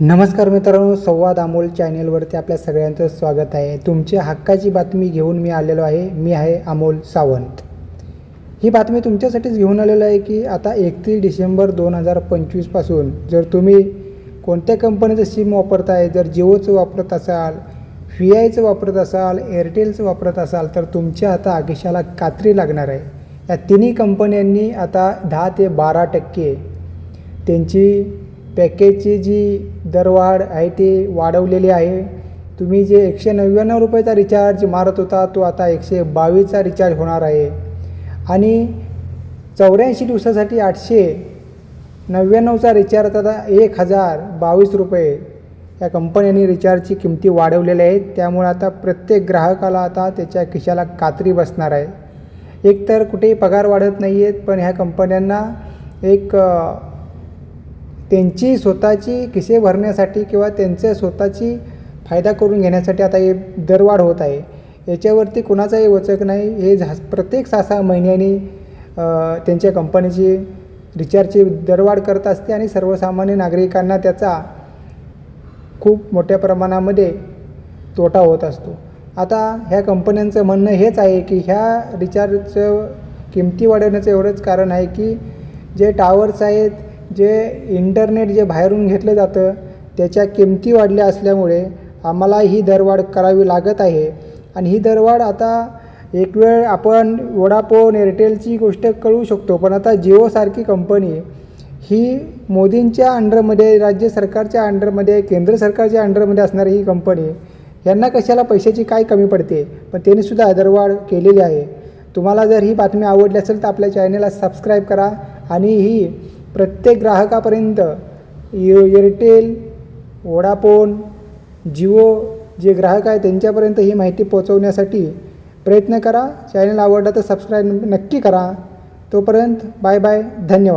नमस्कार मित्रांनो संवाद अमोल चॅनेलवरती आपल्या सगळ्यांचं स्वागत आहे. तुमच्या हक्काची बातमी घेऊन मी आलेलो आहे. मी आहे अमोल सावंत. ही बातमी तुमच्यासाठीच घेऊन आलेलो आहे की आता एकतीस डिसेंबर दोन हजार पंचवीसपासून जर तुम्ही कोणत्या कंपनीचं सिम वापरताय जर जिओचं वापरत असाल व्ही आयचं वापरत असाल एअरटेलचं वापरत असाल तर तुमच्या आता आगिशाला कात्री लागणार आहे. या तिन्ही कंपन्यांनी आता दहा ते बारा टक्के त्यांची पॅकेजची जी दरवाढ आहे ती वाढवलेली आहे. तुम्ही जे एकशे नव्याण्णव रुपयाचा रिचार्ज मारत होता तो आता एकशे बावीसचा रिचार्ज होणार आहे. आणि चौऱ्याऐंशी दिवसासाठी आठशे नव्याण्णवचा रिचार्ज आता एक हजार बावीस रुपये या कंपन्यांनी रिचार्जची किमती वाढवलेल्या आहेत. त्यामुळे आता प्रत्येक ग्राहकाला आता त्याच्या खिशाला कात्री बसणार आहे. एकतर कुठेही पगार वाढत नाही आहेत पण ह्या कंपन्यांना एक त्यांची स्वतःची खिसे भरण्यासाठी किंवा त्यांच्या स्वतःची फायदा करून घेण्यासाठी आता हे दरवाढ होत आहे. याच्यावरती कुणाचाही वचक नाही. हे झा प्रत्येक सहा सहा महिन्यांनी त्यांच्या कंपनीची रिचार्जची दरवाढ करत असते आणि सर्वसामान्य नागरिकांना त्याचा खूप मोठ्या प्रमाणामध्ये तोटा होत असतो. आता ह्या कंपन्यांचं म्हणणं हेच आहे की ह्या रिचार्जचं किमती वाढवण्याचं एवढंच कारण आहे की जे टावर्स आहेत जे इंटरनेट जे बाहेरून घेतलं जातं त्याच्या किमती वाढल्या असल्यामुळे आम्हाला ही दरवाढ करावी लागत आहे. आणि ही दरवाढ आता एक वेळ आपण वडापोन एअरटेलची गोष्ट कळू शकतो पण आता जिओसारखी कंपनी ही मोदींच्या अंडरमध्ये राज्य सरकारच्या अंडरमध्ये केंद्र सरकारच्या अंडरमध्ये असणारी ही कंपनी यांना कशाला पैशाची काय कमी पडते? पण त्यांनी सुद्धा दरवाढ केलेली आहे. तुम्हाला जर ही बातमी आवडली असेल तर आपल्या चॅनलला सबस्क्राईब करा आणि ही प्रत्येक ग्राहकापर्यंत ए- एअरटेल वोडाफोन जिओ जे ग्राहक आहे त्यांच्यापर्यंत ही माहिती पोहोचवण्यासाठी प्रयत्न करा. चॅनल आवडला तर सबस्क्राईब नक्की करा. तोपर्यंत बाय बाय धन्यवाद.